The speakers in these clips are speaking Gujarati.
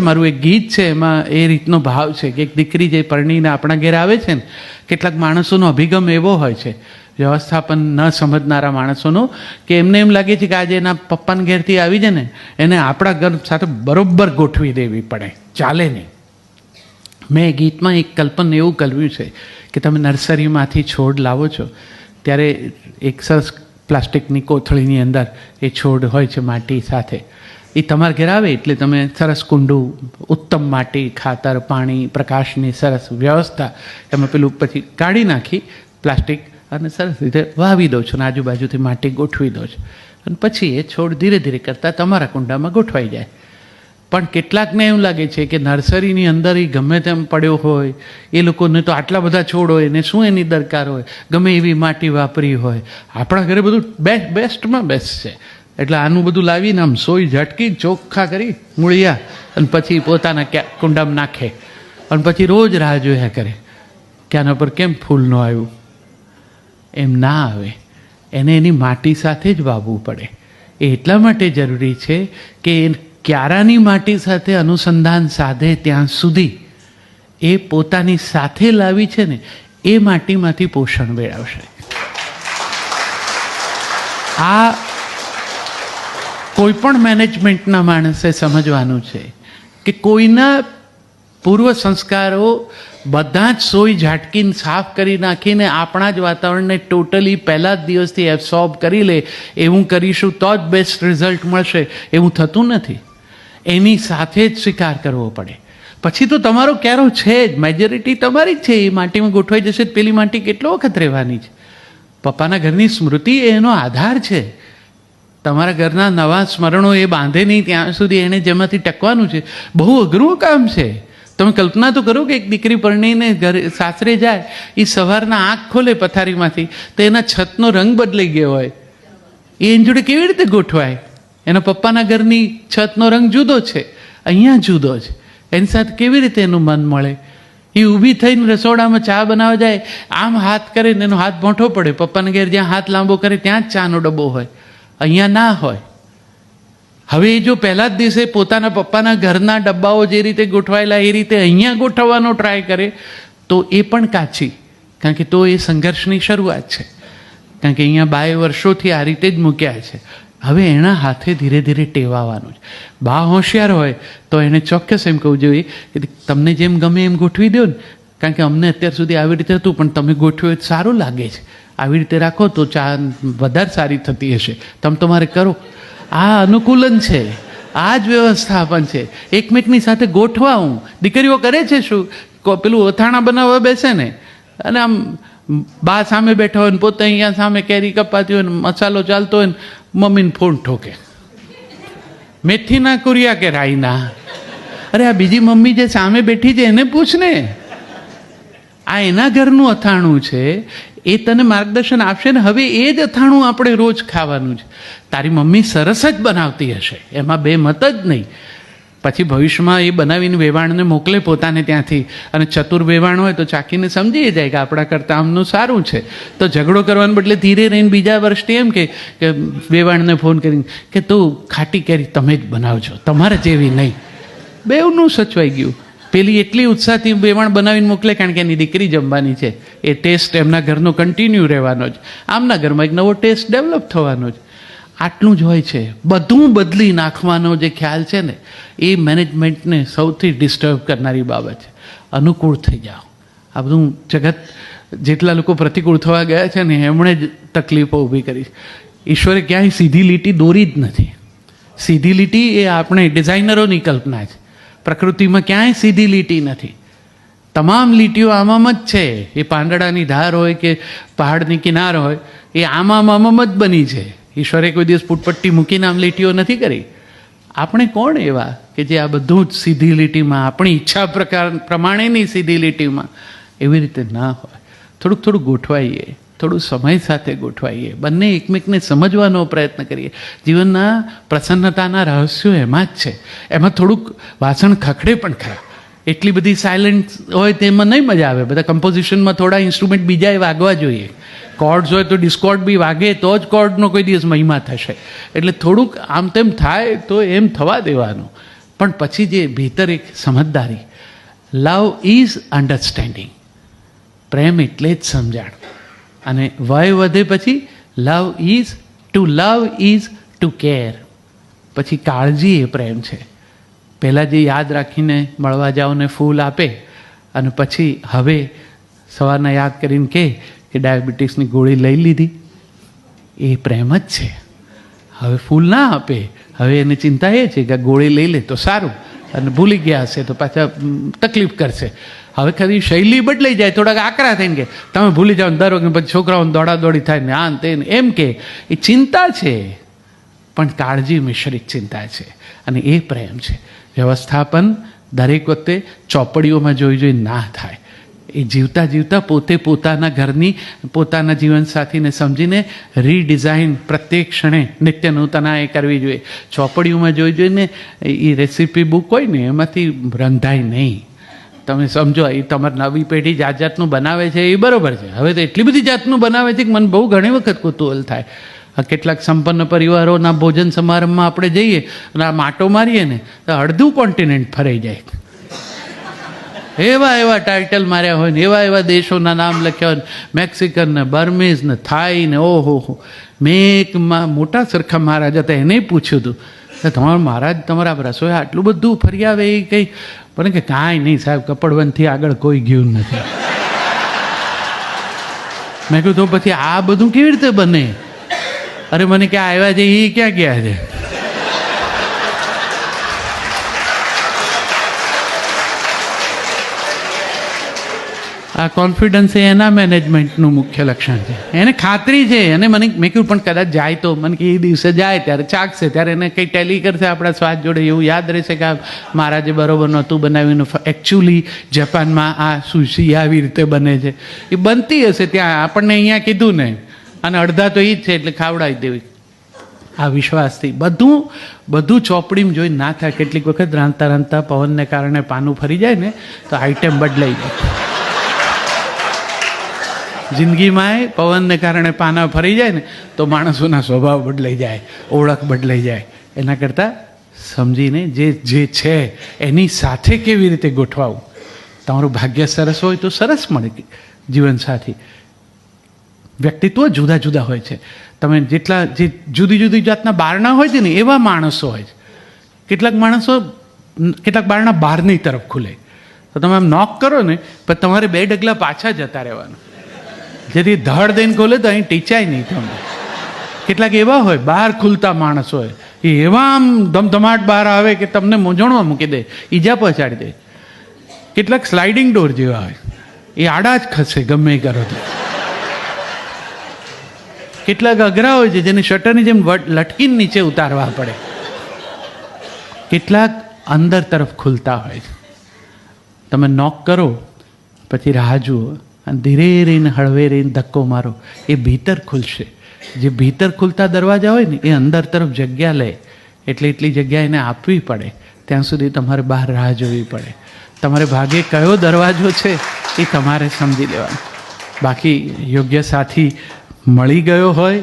મારું એક ગીત છે, એમાં એ રીતનો ભાવ છે કે એક દીકરી જે પરણીને આપણા ઘેર આવે છે ને, કેટલાક માણસોનો અભિગમ એવો હોય છે, વ્યવસ્થાપન ન સમજનારા માણસોનો, કે એમને એમ લાગે છે કે આજે એના પપ્પાના ઘેરથી આવી જાય ને, એને આપણા ઘર સાથે બરોબર ગોઠવી દેવી પડે, ચાલે નહીં. મેં ગીતમાં એક કલ્પન એવું કલ્પ્યું છે કે તમે નર્સરીમાંથી છોડ લાવો છો, ત્યારે એક સરસ પ્લાસ્ટિકની કોથળીની અંદર એ છોડ હોય છે માટી સાથે. એ તમારા ઘેર આવે એટલે તમે સરસ કુંડું, ઉત્તમ માટી, ખાતર, પાણી, પ્રકાશની સરસ વ્યવસ્થા એમાં પેલું પછી કાઢી નાખી, પ્લાસ્ટિક, અને સરસ રીતે વાવી દો છો અને આજુબાજુથી માટી ગોઠવી દો છો. અને પછી એ છોડ ધીરે ધીરે કરતાં તમારા કુંડામાં ગોઠવાઈ જાય. પણ કેટલાકને એવું લાગે છે કે નર્સરીની અંદર એ ગમે તેમ પડ્યો હોય, એ લોકોને તો આટલા બધા છોડ હોય ને શું એની દરકાર હોય? ગમે એવી માટી વાપરી હોય. આપણા ઘરે બધું બેસ્ટ બેસ્ટમાં બેસ્ટ છે. એટલે આનું બધું લાવીને આમ સોય ઝટકી ચોખ્ખા કરી મૂળિયા અને પછી પોતાના ક્યાં કુંડામાં નાખે. અને પછી રોજ રાહ જોયા કરે. કે આના પર કેમ ફૂલ ન આવ્યું? એમ ના આવે. એને એની માટી સાથે જ વાવવું પડે. એ એટલા માટે જરૂરી છે કે એ ક્યારાની માટી સાથે અનુસંધાન સાધે ત્યાં સુધી. એ પોતાની સાથે લાવી છે ને, એ માટીમાંથી પોષણ મેળવશે. આ કોઈ પણ મેનેજમેન્ટના માણસે સમજવાનું છે કે કોઈના પૂર્વ સંસ્કારો બધા જ સોય ઝાટકીને સાફ કરી નાખીને આપણા જ વાતાવરણને ટોટલી પહેલા જ દિવસથી એબ્સોર્બ કરી લે, એવું કરીશું તો જ બેસ્ટ રિઝલ્ટ મળશે, એવું થતું નથી. એની સાથે જ સ્વીકાર કરવો પડે. પછી તો તમારો ક્યારો છે જ મેજોરિટી તમારી જ છે, એ માટીમાં ગોઠવાઈ જશે પેલી માટી કેટલો વખત રહેવાની છે? પપ્પાના ઘરની સ્મૃતિ એનો આધાર છે. તમારા ઘરના નવા સ્મરણો એ બાંધે નહીં, ત્યાં સુધી એને જેમાંથી ટકવાનું છે. બહુ અઘરું કામ છે. તમે કલ્પના તો કરો કે એક દીકરી પરણીને ઘરે સાસરે જાય એ સવારના આંખ ખોલે પથારીમાંથી, તો એના છતનો રંગ બદલાઈ ગયો હોય. એ એની જોડે કેવી રીતે ગોઠવાય? એના પપ્પાના ઘરની છતનો રંગ જુદો છે. અહીંયા જુદો છે. એની સાથે કેવી રીતે એનું મન મળે? એ ઊભી થઈને રસોડામાં ચા બનાવવા જાય, આમ હાથ કરે ને એનો હાથ મોટો પડે. પપ્પાના ઘેર જ્યાં હાથ લાંબો કરે, ત્યાં જ ચાનો ડબ્બો હોય. અહીંયા ના હોય. હવે એ જો પહેલા જ દિવસે પોતાના પપ્પાના ઘરના ડબ્બાઓ જે રીતે ગોઠવાયેલા, એ રીતે અહીંયા ગોઠવવાનો ટ્રાય કરે, તો એ પણ કાચી. કારણ કે તો એ સંઘર્ષની શરૂઆત છે. કારણ કે અહીંયા બાય વર્ષોથી આ રીતે જ મૂક્યા છે. હવે એના હાથે ધીરે ધીરે ટેવાવાનું છે. બા હોશિયાર હોય, તો એને ચોક્કસ એમ કહું જોઈએ કે તમને જેમ ગમે એમ ગોઠવી દો ને. કારણ કે અમને અત્યાર સુધી આવી રીતે હતું, પણ તમે ગોઠવ્યું સારું લાગે છે. આવી રીતે રાખો તો ચા વધારે સારી થતી હશે. તમે તમારે કરો. આ અનુકૂલન છે. આ જ વ્યવસ્થાપન છે. એકમેકની સાથે ગોઠવા હું. દીકરીઓ કરે છે શું? પેલું અથાણા બનાવવા બેસે ને? અને આમ બા સામે બેઠા હોય ને પોતે અહીંયા સામે કેરી કપાતી હોય ને મસાલો ચાલતો હોય ને મમ્મીને ફોન ઠોકે. મેથીના કુરિયા કે રાઈના? અરે આ બીજી મમ્મી જે સામે બેઠી છે એને પૂછ ને. આ એના ઘરનું અથાણું છે. એ તને માર્ગદર્શન આપશે ને હવે એ જ અથાણું આપણે રોજ ખાવાનું છે. તારી મમ્મી સરસ જ બનાવતી હશે. એમાં બે મત જ નહીં. પછી ભવિષ્યમાં એ બનાવીને વેવાણને મોકલે પોતાને ત્યાંથી. અને ચતુર વેવાણ હોય તો ચાકીને સમજી જાય કે આપણા કરતાં આમનું સારું છે. તો ઝઘડો કરવાને બદલે ધીરે રહીને બીજા વર્ષથી એમ કે વેવાણને ફોન કરીને કે તું ખાટી કેરી તમે જ બનાવજો. તમારે જેવી નહીં. બેવનું સચવાઈ ગયું. પેલી એટલી ઉત્સાહથી વેવાણ બનાવીને મોકલે કારણ કે એની દીકરી જમવાની છે. એ ટેસ્ટ એમના ઘરનો કન્ટિન્યુ રહેવાનો જ. આમના ઘરમાં એક નવો ટેસ્ટ ડેવલપ થવાનો જ. આટલું જ હોય છે. બધું બદલી નાખવાનો જે ખ્યાલ છે ને, એ મેનેજમેન્ટને સૌથી ડિસ્ટર્બ કરનારી બાબત છે. અનુકૂળ થઈ જાઓ. આ બધું જગત જેટલા લોકો પ્રતિકૂળ થવા ગયા છે ને, એમણે જ તકલીફો ઊભી કરી ઈશ્વરે ક્યાંય સીધી લીટી દોરી જ નથી. સીધી લીટી એ આપણે ડિઝાઇનરોની કલ્પના છે. પ્રકૃતિમાં ક્યાંય સીધી લીટી નથી. તમામ લીટીઓ આમામ જ છે. એ પાંદડાની ધાર હોય કે પહાડની કિનાર હોય, એ આમામ આમામ જ બની છે. ઈશ્વરે કોઈ દિવસ ફૂટપટ્ટી મૂકીને આમ લીટીઓ નથી કરી. આપણે કોણ એવા કે જે આ બધું જ સીધી લીટીમાં, આપણી ઈચ્છા પ્રકાર પ્રમાણેની સીધી લીટીમાં એવી રીતે ના હોય? થોડુંક થોડુંક ગોઠવાઈએ. થોડું સમય સાથે ગોઠવાઈએ. બંને એકમેકને સમજવાનો પ્રયત્ન કરીએ. જીવનના પ્રસન્નતાના રહસ્યો એમાં જ છે. એમાં થોડુંક વાસણ ખખડે પણ ખરા. એટલી બધી સાયલન્ટ હોય તેમાં નહીં મજા આવે. બધા કમ્પોઝિશનમાં થોડા ઇન્સ્ટ્રુમેન્ટ બીજાએ વાગવા જોઈએ. કોર્ડ્સ હોય તો ડિસ્કોર્ડ બી વાગે, તો જ કોર્ડનો કોઈ દિવસ મહિમા થશે. એટલે થોડુંક આમ તેમ થાય તો એમ થવા દેવાનું. પણ પછી જે ભીતર એક સમજદારી. લવ ઇઝ અન્ડરસ્ટેન્ડિંગ પ્રેમ એટલે જ સમજાણ. અને વય વધે પછી love is to love is to care. પછી કાળજી એ પ્રેમ છે. પહેલાં જે યાદ રાખીને મળવા જાઓ ને ફૂલ આપે અને પછી હવે સવારના યાદ કરીને કહે કે ડાયાબિટીસની ગોળી લઈ લીધી. એ પ્રેમ જ છે. હવે ફૂલ ના આપે. હવે એને ચિંતા એ છે કે ગોળી લઈ લે તો સારું. અને ભૂલી ગયા હશે તો પાછા તકલીફ કરશે. હવે ખરી શૈલી બદલાઈ જાય, થોડાક આકરા થઈને કે, તમે ભૂલી જાઓ દર વખતે પછી છોકરાઓને દોડાદોડી થાય ને આ તે એમ કે, એ ચિંતા છે, પણ કાળજી મિશ્રિત ચિંતા છે અને એ પ્રેમ છે. વ્યવસ્થાપન દરેક વખતે ચોપડીઓમાં જોઈ જોઈ ના થાય. એ જીવતા જીવતા પોતે પોતાના ઘરની, પોતાના જીવનસાથીને સમજીને રીડિઝાઇન પ્રત્યેક ક્ષણે નિત્ય નૂતના એ કરવી જોઈએ. ચોપડીઓમાં જોઈ જોઈને એ રેસીપી બુક હોય ને, એમાંથી રંધાય નહીં. તમે સમજો, એ તમારી નવી પેઢી જાત જાતનું બનાવે છે, એ બરાબર છે. હવે તો એટલી બધી જાતનું બનાવે છે કે મને બહુ ઘણી વખત કુતૂહલ થાય. કેટલાક સંપન્ન પરિવારોના ભોજન સમારંભમાં આપણે જઈએ અને આ માટો મારીએ ને, તો અડધું કોન્ટિનેન્ટ ફરાઈ જાય. એવા એવા ટાઇટલ માર્યા હોય ને, એવા એવા દેશોના નામ લખ્યા હોય મેક્સિકન ને, બર્મીઝ ને, થાઈ ને, ઓહો હો. મેં મોટા સરખા મહારાજ હતા, એને પૂછ્યું હતું. તમારા મહારાજ, તમારા રસોઈ આટલું બધું ફરી આવે એ કંઈ પણ કે કાંઈ નહીં સાહેબ કપડવનથી આગળ કોઈ ગયું નથી. મેં કીધું, તો પછી આ બધું કેવી રીતે બને? અરે, મને કે આવ્યા છે એ ક્યાં ગયા છે? આ કોન્ફિડન્સ એ એના મેનેજમેન્ટનું મુખ્ય લક્ષણ છે. એને ખાતરી છે. અને મને મેં કહ્યું પણ કદાચ જાય તો મને કે એ દિવસે જાય, ત્યારે ચાકશે ત્યારે એને કંઈ ટેલી કરશે આપણા સ્વાદ જોડે એવું યાદ રહેશે કે આ મહારાજે બરોબર નહોતું બનાવ્યું. એકચ્યુઅલી જાપાનમાં આ સુશી આવી રીતે બને છે. એ બનતી હશે ત્યાં. આપણને અહીંયા કીધું ને. અને અડધા તો એ જ છે, એટલે ખાવડાવી દેવી. આ વિશ્વાસથી. બધું બધું ચોપડીમાં જોઈ ના થાય. કેટલીક વખત રાંધતા રાંધતા પવનને કારણે પાનું ફરી જાય ને, તો આઈટમ બદલાઈ જાય. જિંદગીમાં પવનને કારણે પાના ફરી જાય ને, તો માણસોના સ્વભાવ બદલાઈ જાય, ઓળખ બદલાઈ જાય. એના કરતાં સમજીને જે જે છે, એની સાથે કેવી રીતે ગોઠવાવું? તમારું ભાગ્ય સરસ હોય તો સરસ મળે જીવનસાથી. વ્યક્તિત્વ જુદા જુદા હોય છે. તમે જેટલા, જે જુદી જુદી જાતના બારણા હોય છે ને, એવા માણસો હોય છે. કેટલાક માણસો, કેટલાક બારણા બહારની તરફ ખુલે. તો તમે આમ નોક કરો ને, પણ તમારે બે ડગલા પાછા જતા રહેવાનું. જેથી ધડ દઈને ખોલે તો અહીં ટીચાય નહીં તમને કેટલાક એવા હોય, બહાર ખુલતા માણસ હોય. એ એવા આમ ધમધમાટ બહાર આવે કે તમને મૂંઝવણમાં મૂકી દે, ઈજા પહોંચાડી દે. કેટલાક સ્લાઇડિંગ ડોર જેવા હોય. એ આડા જ ખસે, ગમે એ કરો તો. કેટલાક અઘરા હોય છે, જેને શટરની જેમ લટકીને નીચે ઉતારવા પડે. કેટલાક અંદર તરફ ખુલતા હોય છે. તમે નોક કરો, પછી રાહ જુઓ. અને ધીરે રહીને હળવે રહીને ધક્કો મારો. એ ભીતર ખુલશે. જે ભીતર ખુલતા દરવાજા હોય ને, એ અંદર તરફ જગ્યા લે. એટલે એટલી જગ્યા એને આપવી પડે. ત્યાં સુધી તમારે બહાર રાહ જોવી પડે. તમારે ભાગે કયો દરવાજો છે, એ તમારે સમજી લેવાનો. બાકી યોગ્ય સાથી મળી ગયો હોય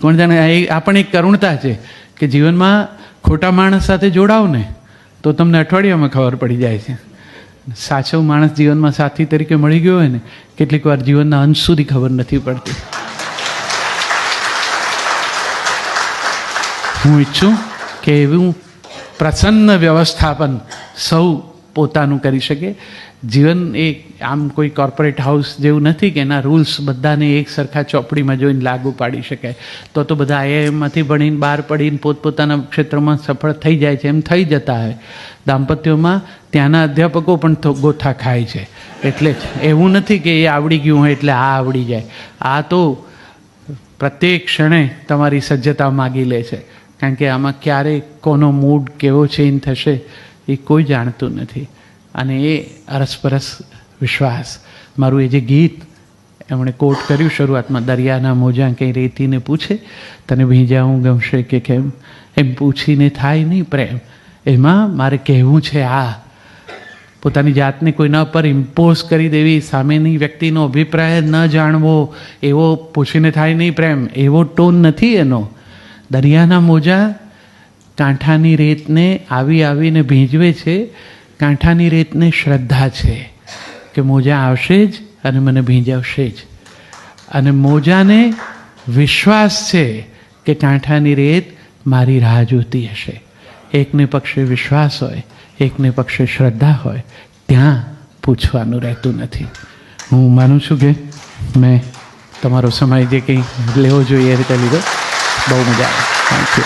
કોણ જાણે એ- આ પણ એક કરુણતા છે કે જીવનમાં ખોટા માણસ સાથે જોડાવ ને તો તમને અઠવાડિયામાં ખબર પડી જાય છે. સાચો માણસ જીવનમાં સાથી તરીકે મળી ગયો હોય ને, કેટલીક વાર જીવનના અંત સુધી ખબર નથી પડતી. હું ઈચ્છું કે એવું પ્રસન્ન વ્યવસ્થાપન સૌ પોતાનું કરી શકે. જીવન એ આમ કોઈ કોર્પોરેટ હાઉસ જેવું નથી કે એના રૂલ્સ બધાને એક સરખા ચોપડીમાં જોઈને લાગુ પાડી શકાય. તો તો બધા આઈઆઈએમમાંથી ભણીને બહાર પડીને પોતપોતાના ક્ષેત્રમાં સફળ થઈ જાય છે, એમ થઈ જતા હોય. દાંપત્યોમાં ત્યાંના અધ્યાપકો પણ ગોથા ખાય છે. એટલે જ, એવું નથી કે એ આવડી ગયું હોય એટલે આ આવડી જાય. આ તો પ્રત્યેક ક્ષણે તમારી સજ્જતા માગી લે છે. કારણ કે આમાં ક્યારે કોનો મૂડ કેવો ચેન્જ થશે એ કોઈ જાણતું નથી. અને એ અરસપરસ વિશ્વાસ. મારું એ જે ગીત એમણે કોટ કર્યું શરૂઆતમાં, દરિયાના મોજા કંઈ રેતીને પૂછે? તને ભીંજાવું ગમશે કે કેમ? એમ પૂછીને થાય નહીં પ્રેમ. એમાં મારે કહેવું છે આ, પોતાની જાતને કોઈના પર ઇમ્પોઝ કરી દેવી, સામેની વ્યક્તિનો અભિપ્રાય ન જાણવો, એવો પૂછીને થાય નહીં પ્રેમ, એવો ટોન નથી એનો. દરિયાના મોજા કાંઠાની રેતને આવી આવીને ભીંજવે છે, કાંઠાની રેતને શ્રદ્ધા છે કે મોજા આવશે જ અને મને ભીંજાવશે જ. અને મોજાને વિશ્વાસ છે કે કાંઠાની રેત મારી રાહ જોતી હશે. એકને પક્ષે વિશ્વાસ હોય, એકને પક્ષે શ્રદ્ધા હોય, ત્યાં પૂછવાનું રહેતું નથી. હું માનું છું કે મેં તમારો સમય જે કંઈ લેવો જોઈએ એ રીતે લીધો. બહુ મજા આવે. Thank you